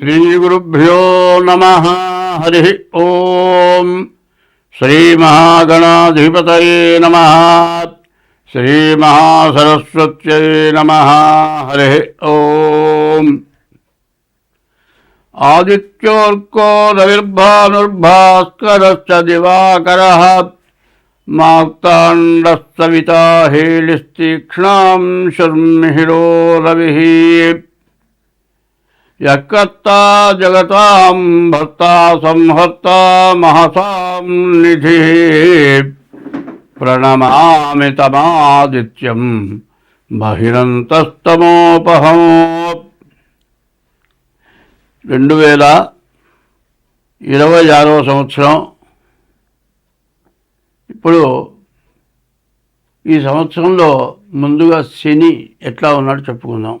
श्रीगुरुभ्यो नमः। हरिः ॐ श्रीमहागणाधिपतये नमः। श्रीमहासरस्वत्यै नमः। हरिः ॐ आदित्योऽर्को रविर्भानुर्भास्करश्च दिवाकरः। माक्ताण्डः सविता हेलिस्तीक्ष्णां शर्मिहिरो रविः యకర్తా జగతాం భర్త సంహర్త మహసాం నిధి ప్రణమామి తమాదిత్యం బహిరంతస్తమోపహం. రెండు వేల ఇరవై ఆరవ సంవత్సరం. ఇప్పుడు ఈ సంవత్సరంలో ముందుగా శని ఎట్లా ఉన్నాడో చెప్పుకుందాం.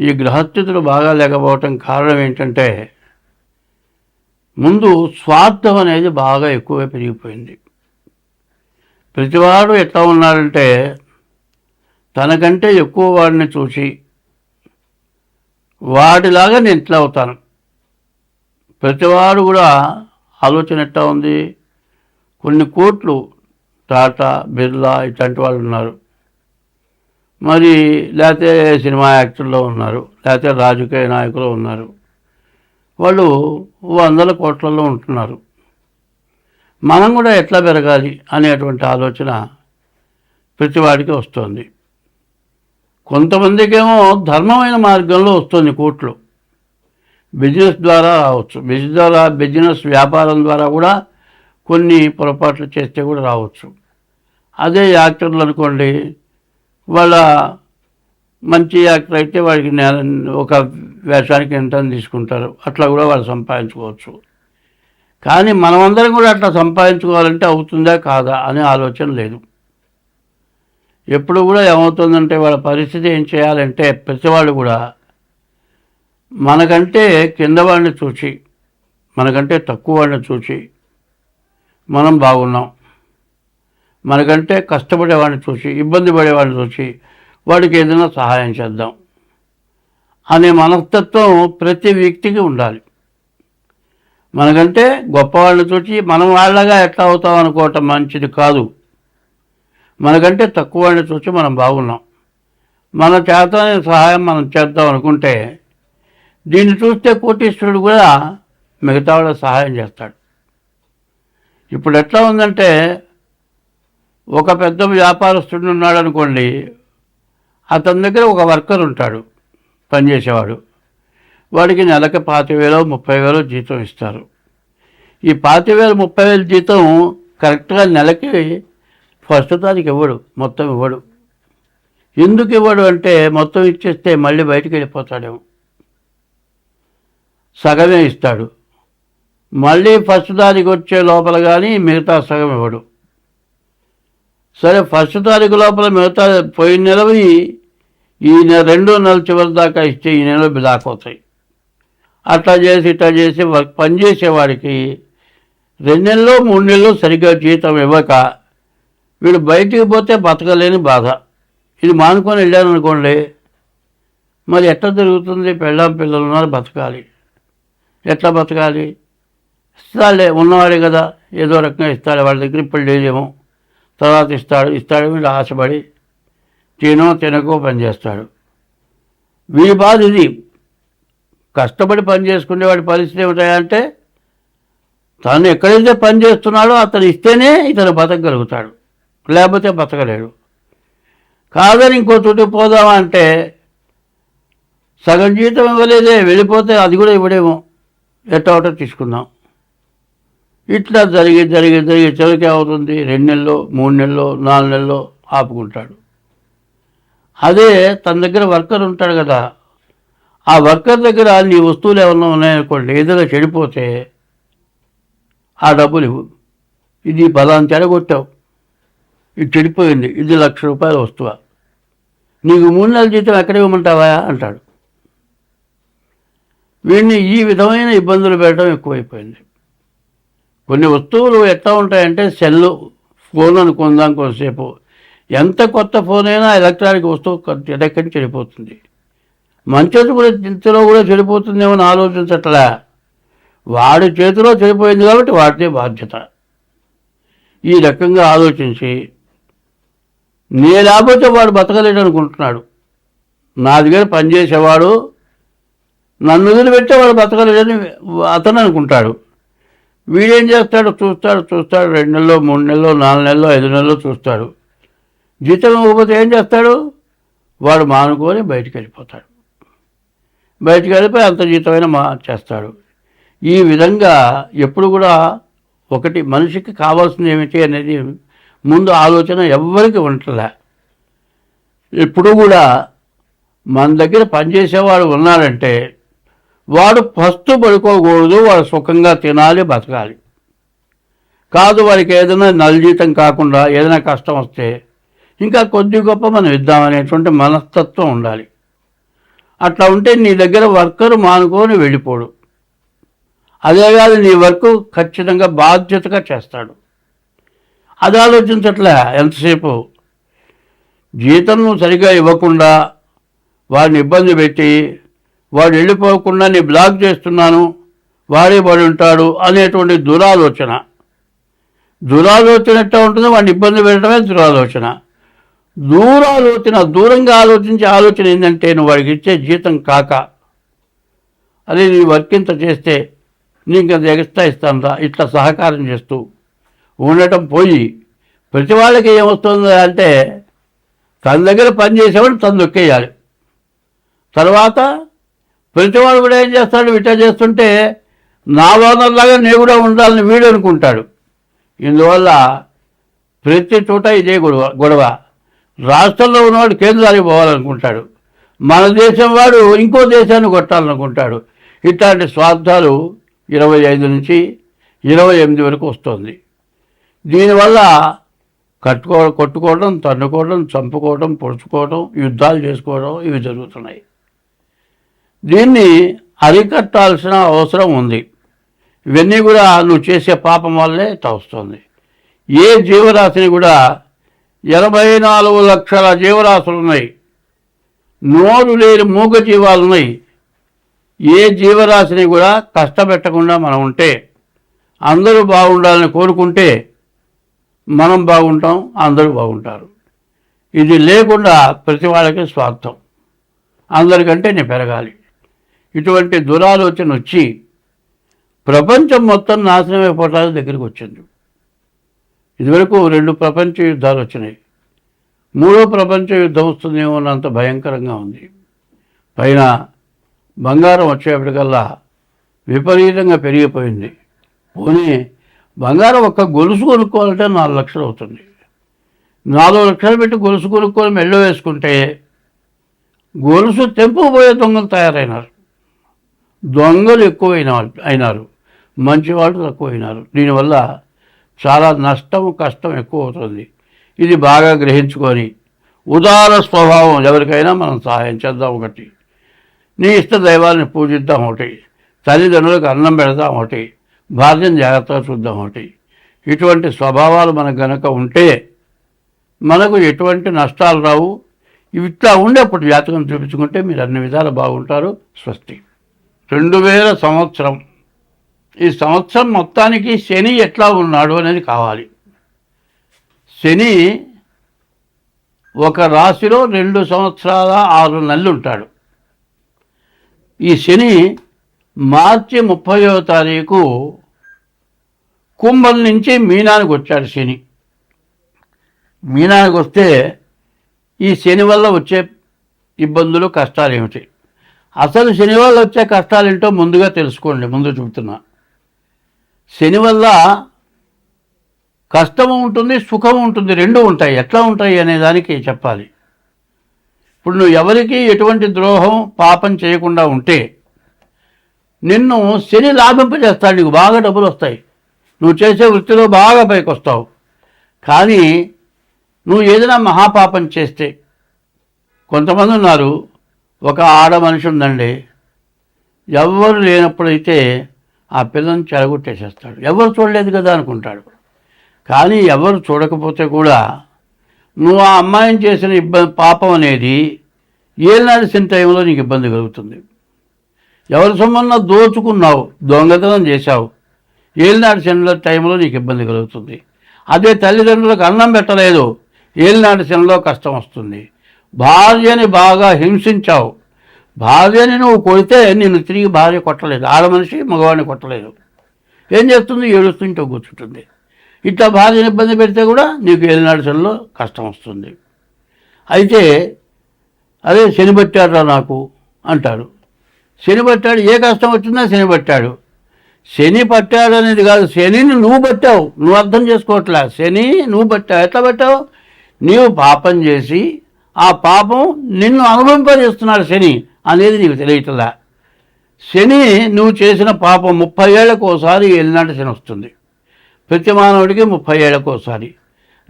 ఈ గ్రహస్థితులు బాగా లేకపోవటం కారణం ఏంటంటే ముందు స్వార్థం అనేది బాగా ఎక్కువగా పెరిగిపోయింది. ప్రతివాడు ఎట్లా ఉన్నారంటే తనకంటే ఎక్కువ వాడిని చూసి వాడిలాగా నేను ఇట్లా అవుతాను. ప్రతివాడు కూడా ఆలోచన ఎట్లా ఉంది? కొన్ని కోట్లు టాటా బిర్లా ఇట్లాంటి వాళ్ళు ఉన్నారు. మరి లేకపోతే సినిమా యాక్టర్లో ఉన్నారు లేకపోతే రాజకీయ నాయకులు ఉన్నారు. వాళ్ళు వందల కోట్లలో ఉంటున్నారు. మనం కూడా ఎట్లా పెరగాలి అనేటువంటి ఆలోచన ప్రతివాడికి వస్తుంది. కొంతమందికేమో ధర్మమైన మార్గంలో వస్తుంది కోట్లు. బిజినెస్ ద్వారా రావచ్చు బిజినెస్ ద్వారా బిజినెస్ వ్యాపారం ద్వారా కూడా కొన్ని పొరపాట్లు చేస్తే కూడా రావచ్చు. అదే యాక్టర్లు అనుకోండి వాళ్ళ మంచి యాక్టర్ అయితే వాడికి నెల ఒక వేషానికి ఎంత తీసుకుంటారు. అట్లా కూడా వాళ్ళు సంపాదించుకోవచ్చు. కానీ మనమందరం కూడా అట్లా సంపాదించుకోవాలంటే అవుతుందా కాదా అనే ఆలోచన లేదు. ఎప్పుడు కూడా ఏమవుతుందంటే వాళ్ళ పరిస్థితి ఏం చేయాలంటే ప్రతివాళ్ళు కూడా మనకంటే కింద వాడిని చూసి మనకంటే తక్కువ వాడిని చూసి మనం బాగున్నాం. మనకంటే కష్టపడేవాడిని చూసి ఇబ్బంది పడేవాడిని చూసి వాడికి ఏదైనా సహాయం చేద్దాం అనే మనస్తత్వం ప్రతి వ్యక్తికి ఉండాలి. మనకంటే గొప్పవాళ్ళని చూసి మనం వాళ్ళగా ఎట్లా అవుతాం అనుకోవటం మంచిది కాదు. మనకంటే తక్కువ వాడిని చూసి మనం బాగున్నాం. మన చేతనే సహాయం మనం చేద్దాం అనుకుంటే దీన్ని చూస్తే కోటీశ్వరుడు కూడా మిగతా వాళ్ళ సహాయం చేస్తాడు. ఇప్పుడు ఎట్లా ఉందంటే ఒక పెద్ద వ్యాపారస్తుడు ఉన్నాడు అనుకోండి అతని దగ్గర ఒక వర్కర్ ఉంటాడు పనిచేసేవాడు. వాడికి నెలకి పాతి వేలు ముప్పై వేలు జీతం ఇస్తారు. ఈ పాతి వేలు ముప్పై వేలు జీతం కరెక్ట్గా నెలకి ఫస్ట్ తారీఖు ఇవ్వడు మొత్తం ఇవ్వడు. ఎందుకు ఇవ్వడు అంటే మొత్తం ఇచ్చేస్తే మళ్ళీ బయటికి వెళ్ళిపోతాడేమో. సగమే ఇస్తాడు. మళ్ళీ ఫస్ట్ తారీఖు వచ్చే లోపల కానీ మిగతా సగం ఇవ్వడు. సరే ఫస్ట్ తారీఖు లోపల మిగతా పోయిన నెలవి ఈ నెల రెండో నెల చివరి దాకా ఇస్తే ఈ నెల బిలాకవుతాయి అట్లా చేసి ఇట్లా చేసి వర్క్ పనిచేసేవాడికి రెండు నెలలు మూడు నెలలు సరిగ్గా జీతం ఇవ్వక వీడు బయటికి పోతే బతకలేని బాధ. ఇది మానుకొని వెళ్ళాను అనుకోండి మరి ఎట్లా జరుగుతుంది? పెళ్ళాం పిల్లలు ఉన్నారు బతకాలి. ఎట్లా బతకాలి? ఇస్తాలే ఉన్నవాడే కదా ఏదో రకంగా ఇస్తాడు వాళ్ళ దగ్గర ఇప్పుడు లేదేమో. తర్వాత ఇస్తాడు ఇస్తాడు వీళ్ళు ఆశపడి తినో తినకో పని చేస్తాడు. వీడి బాధ ఇది. కష్టపడి పని చేసుకునేవాడి పరిస్థితి ఏమిటాయంటే తను ఎక్కడైతే పని చేస్తున్నాడో అతను ఇస్తేనే ఇతను బతకగలుగుతాడు. లేకపోతే బతకలేడు. కాదని ఇంకో చోటు పోదామా అంటే సగం జీతం ఇవ్వలేదే వెళ్ళిపోతే అది కూడా ఇవ్వడేమో. ఎట్టా ఒకటో తీసుకుందాం. ఇట్లా జరిగి జరిగి జరిగి చివరికి అవుతుంది రెండు నెలలు మూడు నెలలు నాలుగు నెలలు ఆపుకుంటాడు. అదే తన దగ్గర వర్కర్ ఉంటాడు కదా. ఆ వర్కర్ దగ్గర నీ వస్తువులు ఏమన్నా ఉన్నాయనుకోండి ఏదైనా చెడిపోతే ఆ డబ్బులు ఇవ్వు. ఇది పలానా చెడగొట్టావు. ఇది చెడిపోయింది. ఇది లక్ష రూపాయల వస్తువు? నీకు మూడు నెలల జీతం ఎక్కడ ఇవ్వమంటావా? అంటాడు. వీడిని ఈ విధమైన ఇబ్బందులు పెట్టడం ఎక్కువైపోయింది. కొన్ని వస్తువులు ఎట్లా ఉంటాయంటే సెల్లు ఫోన్ అనుకుందాం కొంతసేపు ఎంత కొత్త ఫోన్ అయినా ఎలక్ట్రానిక్ వస్తువు ఎడక్కడి చెడిపోతుంది? మంచోటి కూడా ఇంతలో కూడా చెడిపోతుందేమో అని ఆలోచించట్లే. వాడి చేతిలో చెడిపోయింది కాబట్టి వాడితే బాధ్యత. ఈ రకంగా ఆలోచించి నే లేకపోతే వాడు బతకలేడు అనుకుంటున్నాడు. నా దగ్గర పనిచేసేవాడు నన్ను వదిలిపెట్టే వాడు బతకలేడని అతను అనుకుంటాడు. వీడేం చేస్తాడు? చూస్తాడు చూస్తాడు. రెండు నెలలో మూడు నెలలో నాలుగు నెలలో ఐదు నెలలో చూస్తాడు. జీతం ఇవ్వకపోతే ఏం చేస్తాడు? వాడు మానుకొని బయటికి వెళ్ళిపోతాడు బయటికి వెళ్ళిపోయి అంత జీతమైన మా చేస్తాడు. ఈ విధంగా ఎప్పుడు కూడా ఒకటి మనిషికి కావాల్సింది ఏమిటి అనేది ముందు ఆలోచన ఎవ్వరికి ఉండలే ఎప్పుడు కూడా మన దగ్గర పనిచేసేవాడు ఉన్నాడంటే వాడు ఫస్ట్ పడుకోకూడదు వాడు సుఖంగా తినాలి బతకాలి. కాదు వాడికి ఏదైనా నల్జీతం కాకుండా ఏదైనా కష్టం వస్తే ఇంకా కొద్ది గొప్ప మనం ఇద్దామనేటువంటి మనస్తత్వం ఉండాలి. అట్లా ఉంటే నీ దగ్గర వర్కరు మానుకొని వెళ్ళిపోడు. అదే కాదు నీ వర్క్ ఖచ్చితంగా బాధ్యతగా చేస్తాడు. అది ఆలోచించట్లే ఎంతసేపు? జీతం సరిగా ఇవ్వకుండా వారిని ఇబ్బంది పెట్టి వాడు వెళ్ళిపోకుండా నీ బ్లాక్ చేస్తున్నాను వాడే పడి ఉంటాడు అనేటువంటి దురాలోచన. దురాలోచన ఎట్లా ఉంటుంది వాడిని ఇబ్బంది పెట్టడమే దురాలోచన. దూరాలోచన దూరంగా ఆలోచించే ఆలోచన ఏంటంటే నువ్వు వాడికి ఇచ్చే జీతం కాక. అదే నీ వర్క్ ఇంత చేస్తే నీకు అది ఎక్స్ట్రా ఇస్తాను ఇట్లా సహకారం చేస్తూ ఉండటం పోయి ప్రతి వాళ్ళకి ఏమొస్తుంది అంటే తన దగ్గర పని చేసేవాడు తను దొక్కేయాలి తర్వాత ప్రతివాడు కూడా ఏం చేస్తాడు? ఇట్లా చేస్తుంటే నా ఓనర్లాగా నేను కూడా ఉండాలని వీడు అనుకుంటాడు. ఇందువల్ల ప్రతి చోట ఇదే గొడవ గొడవ. రాష్ట్రంలో ఉన్నవాడు కేంద్రానికి పోవాలనుకుంటాడు. మన దేశం వాడు ఇంకో దేశాన్ని కొట్టాలనుకుంటాడు. ఇట్లాంటి స్వార్థాలు ఇరవై ఐదు నుంచి ఇరవై ఎనిమిది వరకు వస్తుంది. దీనివల్ల కట్టుకో కొట్టుకోవడం తన్నుకోవడం చంపుకోవడం పొడుచుకోవడం యుద్ధాలు చేసుకోవడం ఇవి జరుగుతున్నాయి. దీన్ని అరికట్టాల్సిన అవసరం ఉంది. ఇవన్నీ కూడా నువ్వు చేసే పాపం వల్లే తవస్తుంది ఏ జీవరాశిని కూడా ఎనభై నాలుగు లక్షల జీవరాశులు ఉన్నాయి. నోరు లేని మూగ జీవాలు ఉన్నాయి. ఏ జీవరాశిని కూడా కష్టపెట్టకుండా మనం ఉంటే అందరూ బాగుండాలని కోరుకుంటే మనం బాగుంటాం అందరూ బాగుంటారు. ఇది లేకుండా ప్రతి వాళ్ళకి స్వార్థం. అందరికంటే నేను పెరగాలి. ఇటువంటి దురాలోచన వచ్చి ప్రపంచం మొత్తం నాశనం అయిపోవటానికి దగ్గరికి వచ్చింది. ఇదివరకు రెండు ప్రపంచ యుద్ధాలు వచ్చినాయి. మూడో ప్రపంచ యుద్ధం వస్తుందేమో అంత భయంకరంగా ఉంది. పైన బంగారం వచ్చేప్పటికల్లా విపరీతంగా పెరిగిపోయింది. పోనీ బంగారం ఒక్క గొలుసు కొనుక్కోవాలంటే నాలుగు లక్షలు అవుతుంది. నాలుగు లక్షలు పెట్టి గొలుసు కొనుక్కొని మెళ్ళ వేసుకుంటే గొలుసు తెంపుకుపోయే దొంగలు తయారైనారు. దొంగలు ఎక్కువైన అయినారు. మంచి వాళ్ళు తక్కువైనారు. దీనివల్ల చాలా నష్టం కష్టం ఎక్కువ అవుతుంది ఇది బాగా గ్రహించుకొని ఉదార స్వభావం ఎవరికైనా మనం సహాయం చేద్దాం ఒకటి. నీ ఇష్ట దైవాన్ని పూజిద్దాం ఒకటి. తల్లిదండ్రులకు అన్నం పెడదాం ఒకటి. భార్యను జాగ్రత్తగా చూద్దాం ఒకటి. ఇటువంటి స్వభావాలు మనకు గనక ఉంటే మనకు ఎటువంటి నష్టాలు రావు. ఇవి ఇట్లా ఉండేప్పుడు జాతకం చూపించుకుంటే మీరు అన్ని విధాలు బాగుంటారు. స్వస్తి. రెండు వేల సంవత్సరం. ఈ సంవత్సరం మొత్తానికి శని ఎట్లా ఉన్నాడు అనేది కావాలి. శని ఒక రాశిలో రెండు సంవత్సరాల ఆరు నెలలు ఉంటాడు. ఈ శని మార్చి ముప్పయో తారీఖు కుంభం నుంచి మీనానికి వచ్చాడు శని. మీనానికి వస్తే ఈ శని వల్ల వచ్చే ఇబ్బందులు కష్టాలు ఏమిటి? అసలు శని వల్ల వచ్చే కష్టాలు ఏంటో ముందుగా తెలుసుకోండి ముందు చెబుతున్నా. శని వల్ల కష్టము ఉంటుంది సుఖం ఉంటుంది రెండు ఉంటాయి. ఎట్లా ఉంటాయి అనే దానికి చెప్పాలి. ఇప్పుడు నువ్వు ఎవరికి ఎటువంటి ద్రోహం పాపం చేయకుండా ఉంటే నిన్ను శని లాభింపజేస్తాడు నీకు బాగా డబ్బులు వస్తాయి. నువ్వు చేసే వృత్తిలో బాగా పైకి వస్తావు కానీ నువ్వు ఏదైనా మహాపాపం చేస్తే కొంతమంది ఉన్నారు ఒక ఆడ మనిషి ఉందండి. ఎవ్వరు లేనప్పుడైతే ఆ పిల్లని చెడగొట్టేసేస్తాడు. ఎవరు చూడలేదు కదా అనుకుంటాడు. కానీ ఎవరు చూడకపోతే కూడా నువ్వు ఆ అమ్మాయిని చేసిన ఇబ్బంది పాపం అనేది ఏనాడిసిన టైంలో నీకు ఇబ్బంది కలుగుతుంది. ఎవరి సొమ్మన్నా దోచుకున్నావు దొంగతనం చేశావు ఏలినాడు శనిలో టైంలో నీకు ఇబ్బంది కలుగుతుంది. అదే తల్లిదండ్రులకు అన్నం పెట్టలేదు ఏలినాడు శనిలో కష్టం వస్తుంది. భార్యని బాగా హింసించావు. భార్యని నువ్వు కొడితే నేను తిరిగి భార్య కొట్టలేదు. ఆడ మనిషి మగవాడిని కొట్టలేదు. ఏం చేస్తుంది? ఏడుస్తుంటే కూర్చుంటుంది. ఇట్లా భార్యను ఇబ్బంది పెడితే కూడా నీకు ఏలినాడు శనిలో కష్టం వస్తుంది. అయితే అదే శనిబట్టాడురా నాకు అంటాడు. శని పట్టాడు. ఏ కష్టం వచ్చిందా శని పట్టాడు. శని పట్టాడు అనేది కాదు. శనిని నువ్వు పట్టావు. నువ్వు అర్థం చేసుకోవట్లే. శని నువ్వు పట్టావు. ఎట్లా పట్టావు? నీవు పాపం చేసి ఆ పాపం నిన్ను అనుభవింపజేస్తున్నాడు శని అనేది నీకు తెలియటలా. శని నువ్వు చేసిన పాపం ముప్పై ఏళ్ళకు ఒకసారి ఎల్లినాటి శని వస్తుంది. ప్రతి మానవుడికి ముప్పై ఏళ్ళకు ఒకసారి.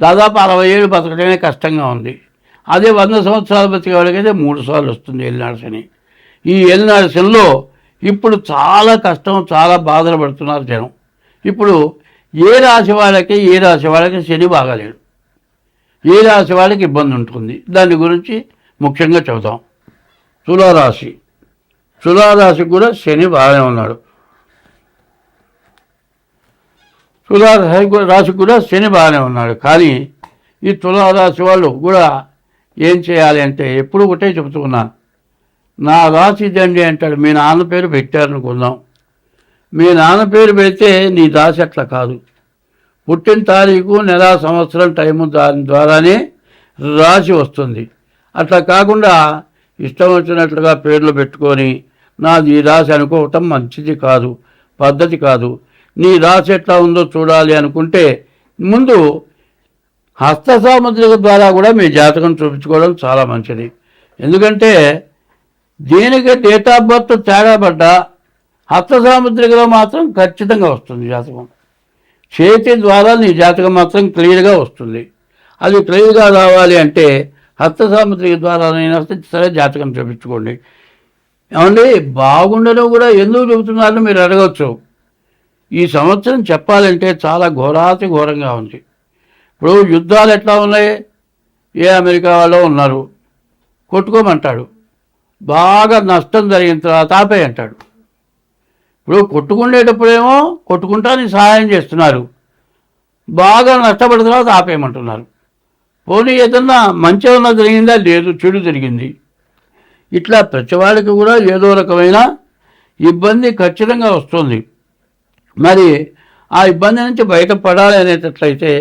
దాదాపు అరవై ఏళ్ళు బతకడమే కష్టంగా ఉంది. అదే వంద సంవత్సరాలు బతికే మూడు సార్లు వస్తుంది ఎల్నాడు శని. ఈ ఎల్లినాడు శనిలో ఇప్పుడు చాలా కష్టం చాలా బాధలు పడుతున్నారు జనం. ఇప్పుడు ఏ రాశి వాళ్ళకి ఏ రాశి వాళ్ళకి శని బాగాలేడు. ఏ రాశి వాళ్ళకి ఇబ్బంది ఉంటుంది? దాని గురించి ముఖ్యంగా చెబుతాం తులారాశి. తులారాశికి కూడా శని బాగానే ఉన్నాడు. తులారాశి కూడా- రాశికి కూడా శని బాగానే ఉన్నాడు. కానీ ఈ తులారాశి వాళ్ళు కూడా ఏం చేయాలి అంటే ఎప్పుడు ఒకటే చెబుతున్నాను. నా రాశి ఇదండి అంటాడు. మీ నాన్న పేరు పెట్టారనుకుందాం. మీ నాన్న పేరు పెడితే నీ రాశి అట్లా కాదు. పుట్టిన తారీఖు నెల సంవత్సరం టైము దాని ద్వారానే రాసి వస్తుంది. అట్లా కాకుండా ఇష్టం వచ్చినట్లుగా పేర్లు పెట్టుకొని నాది ఈ రాశి అనుకోవటం మంచిది కాదు పద్ధతి కాదు. నీ రాశి ఎట్లా ఉందో చూడాలి అనుకుంటే ముందు హస్త సాముద్రిక ద్వారా కూడా మీ జాతకం చూపించుకోవడం చాలా మంచిది. ఎందుకంటే దీనికి డేట్ ఆఫ్ బర్త్ తేడా పడ్డా హస్త సాముద్రికలో మాత్రం ఖచ్చితంగా వస్తుంది జాతకం. చేతి ద్వారా నీ జాతకం మాత్రం క్లియర్గా వస్తుంది. అది క్లియర్గా రావాలి అంటే హస్త సాముద్రిక ద్వారా సరే జాతకం చూపించుకోండి. ఏమండి? బాగుండడం కూడా ఎందుకు చెబుతున్నారని మీరు అడగచ్చు. ఈ సంవత్సరం చెప్పాలంటే చాలా ఘోరాతి ఘోరంగా ఉంది. ఇప్పుడు యుద్ధాలు ఎట్లా ఉన్నాయి? ఏ అమెరికా వాళ్ళు ఉన్నారు. కొట్టుకోమంటాడు. బాగా నష్టం జరిగిన తర్వాత ఆపేయంటాడు. ఇప్పుడు కొట్టుకునేటప్పుడేమో కొట్టుకుంటానికి సహాయం చేస్తున్నారు. బాగా నష్టపడిన తర్వాత ఆపేయమంటున్నారు. పోనీ ఏదన్నా మంచి ఏమన్నా జరిగిందా? లేదు చెడు జరిగింది. ఇట్లా ప్రతి వాళ్ళకి కూడా ఏదో రకమైన ఇబ్బంది ఖచ్చితంగా వస్తుంది. మరి ఆ ఇబ్బంది నుంచి బయటపడాలి అనేటట్లయితే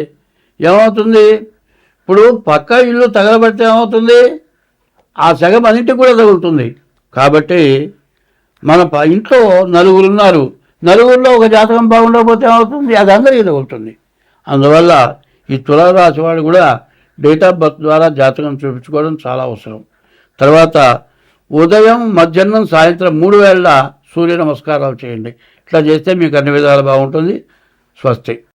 ఏమవుతుంది? ఇప్పుడు పక్క ఇల్లు తగలబడితే ఏమవుతుంది? ఆ సగం అన్నింటికి కూడా తగులుతుంది. కాబట్టి మన ఇంట్లో నలుగురు ఉన్నారు నలుగురిలో ఒక జాతకం బాగుండకపోతే ఏమవుతుంది? అది అందరికీ తగులుతుంది అందువల్ల ఈ తులారాశి వాడు కూడా డేట్ ఆఫ్ బర్త్ ద్వారా జాతకం చూపించుకోవడం చాలా అవసరం. తర్వాత ఉదయం మధ్యాహ్నం సాయంత్రం మూడు వేళ సూర్య నమస్కారాలు చేయండి. ఇట్లా చేస్తే మీకు అన్ని విధాలు బాగుంటుంది. స్వస్తి.